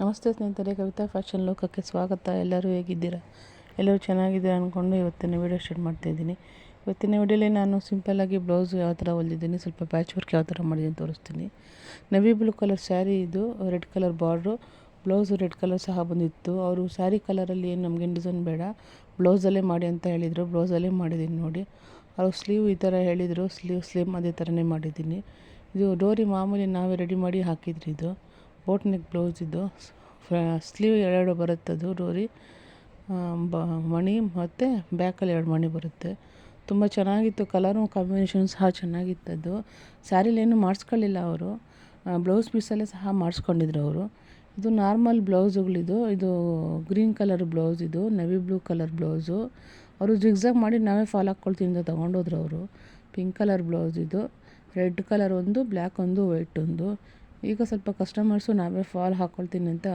ನಮಸ್ತೆ ಸ್ನೇಹಿತರೆ, ಕವಿತಾ ಫ್ಯಾಷನ್ ಲೋಕಕ್ಕೆ ಸ್ವಾಗತ. ಎಲ್ಲರೂ ಹೇಗಿದ್ದೀರಾ? ಎಲ್ಲರೂ ಚೆನ್ನಾಗಿದ್ದೀರಾ ಅಂದ್ಕೊಂಡು ಇವತ್ತಿನ ವೀಡಿಯೋ ಸ್ಟಾರ್ಟ್ ಮಾಡ್ತಾಯಿದ್ದೀನಿ ಇವತ್ತಿನ ವೀಡಿಯೋಲಿ ನಾನು ಸಿಂಪಲ್ಲಾಗಿ ಬ್ಲೌಸ್ ಯಾವ ಥರ ಹೊಲಿದ್ದೀನಿ ಸ್ವಲ್ಪ ಪ್ಯಾಚ್ ವರ್ಕ್ ಯಾವ ಥರ ಮಾಡಿದ್ದೀನಿ ತೋರಿಸ್ತೀನಿ. ನವಿ ಬ್ಲೂ ಕಲರ್ ಸ್ಯಾರಿ ಇದು, red colour border. Blouse red colour ಸಹ ಬಂದಿತ್ತು. ಅವರು ಸ್ಯಾರಿ ಕಲರಲ್ಲಿ ಏನು ನಮಗೇನು ಡಿಸೈನ್ ಬೇಡ. ಬ್ಲೌಸಲ್ಲೇ ಮಾಡಿ ಅಂತ ಹೇಳಿದರು. ಬ್ಲೌಸಲ್ಲೇ ಮಾಡಿದ್ದೀನಿ ನೋಡಿ. ಅವರು ಸ್ಲೀವ್ ಈ ಥರ ಹೇಳಿದರು. ಸ್ಲೀವ್ ಸ್ಲಿಮ್ ಅದೇ ಥರನೇ ಮಾಡಿದ್ದೀನಿ. ಇದು ಡೋರಿ ಮಾಮೂಲಿ ನಾವೇ ರೆಡಿ ಮಾಡಿ ಹಾಕಿದ್ರಿ ಇದು. ಬೋಟ್ ನೆಕ್ ಬ್ಲೌಸ್ ಇದು ಸ್ಲೀವ್ ಎರಡು ಅದು, ಡೋರಿ. ಬ, ಮಣಿ ಮತ್ತು ಬ್ಯಾಕಲ್ಲಿ ಎರಡು ಮಣಿ ಬರುತ್ತೆ. ತುಂಬ ಚೆನ್ನಾಗಿತ್ತು ಕಲರು ಕಾಂಬಿನೇಷನ್ ಸಹ ಚೆನ್ನಾಗಿತ್ತು ಅದು. ಸ್ಯಾರಿಲೇನು ಮಾಡಿಸ್ಕೊಳ್ಳಿಲ್ಲ ಅವರು. ಬ್ಲೌಸ್ ಪೀಸಲ್ಲೇ ಸಹ ಮಾಡಿಸ್ಕೊಂಡಿದ್ರು ಅವರು. ಇದು ನಾರ್ಮಲ್ ಬ್ಲೌಸುಗಳಿದು ಇದು ಗ್ರೀನ್ ಕಲರ್ ಬ್ಲೌಸ್ ಇದು ನೆವಿ ಬ್ಲೂ ಕಲರ್ ಬ್ಲೌಸು ಅವರು ಜಿಗ್ಸಾಗ್ ಮಾಡಿ ನಾವೇ ಫಾಲ್ ಹಾಕ್ಕೊಳ್ತೀನಿ ಅಂತ ತೊಗೊಂಡೋದ್ರು ಅವರು. ಪಿಂಕ್ ಕಲರ್ ಬ್ಲೌಸ್ ಇದು. ರೆಡ್ ಕಲರ್ ಒಂದು ಬ್ಲ್ಯಾಕ್ ಒಂದು ವೈಟ್ ಒಂದು. ಈಗ ಸ್ವಲ್ಪ ಕಸ್ಟಮರ್ಸು ನಾವೇ ಫಾಲ್ ಹಾಕ್ಕೊಳ್ತೀನಿ ಅಂತ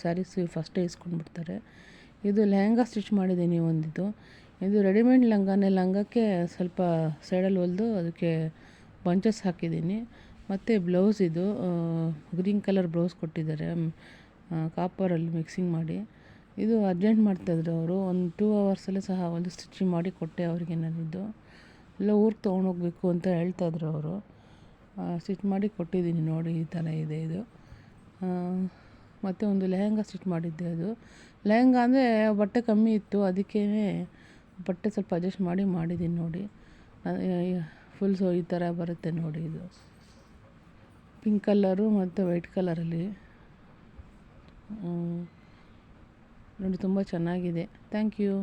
ಸ್ಯಾರೀಸ್ ಫಸ್ಟೇ ಇಸ್ಕೊಂಡ್ಬಿಡ್ತಾರೆ ಇದು ಲೆಹಂಗಾ ಸ್ಟಿಚ್ ಮಾಡಿದ್ದೀನಿ ಒಂದಿದು ಇದು ರೆಡಿಮೇಡ್ ಲಂಗಾನೇ, ಲಂಗಕ್ಕೆ ಸ್ವಲ್ಪ ಸೈಡಲ್ಲಿ ಹೊಲಿದು ಅದಕ್ಕೆ ಬಂಚಸ್ ಹಾಕಿದ್ದೀನಿ. ಮತ್ತು ಬ್ಲೌಸ್ ಇದು ಗ್ರೀನ್ ಕಲರ್ ಬ್ಲೌಸ್ ಕೊಟ್ಟಿದ್ದಾರೆ. ಕಾಪರಲ್ಲಿ ಮಿಕ್ಸಿಂಗ್ ಮಾಡಿ. ಇದು ಅರ್ಜೆಂಟ್ ಮಾಡ್ತಾಯಿದ್ರು ಅವರು. ಒಂದು ಟೂ ಅವರ್ಸಲ್ಲೇ ಸಹ ಒಂದು ಸ್ಟಿಚಿಂಗ್ ಮಾಡಿ ಕೊಟ್ಟೆ ಅವ್ರಿಗೆ ನಾನಿದ್ದು ಎಲ್ಲ ಊರಿಗೆ ತೊಗೊಂಡೋಗ್ಬೇಕು ಅಂತ ಹೇಳ್ತಾಯಿದ್ರು ಅವರು. ಸ್ಟಿಚ್ ಮಾಡಿ ಕೊಟ್ಟಿದ್ದೀನಿ ನೋಡಿ, ಈ ಥರ ಇದೆ ಇದು. ಮತ್ತು ಒಂದು ಲೆಹೆಂಗ ಸ್ಟಿಚ್ ಮಾಡಿದ್ದೆ ಅದು. ಲೆಹಂಗಾ ಅಂದರೆ ಬಟ್ಟೆ ಕಮ್ಮಿ ಇತ್ತು, ಅದಕ್ಕೇ ಬಟ್ಟೆ ಸ್ವಲ್ಪ ಅಡ್ಜಸ್ಟ್ ಮಾಡಿ ಮಾಡಿದ್ದೀನಿ ನೋಡಿ. ಫುಲ್ ಸೊ ಈ ಥರ ಬರುತ್ತೆ ನೋಡಿ ಇದು. ಪಿಂಕ್ ಕಲ್ಲರು ಮತ್ತು ವೈಟ್ ಕಲರಲ್ಲಿ ನೋಡಿ, ತುಂಬ ಚೆನ್ನಾಗಿದೆ. Thank you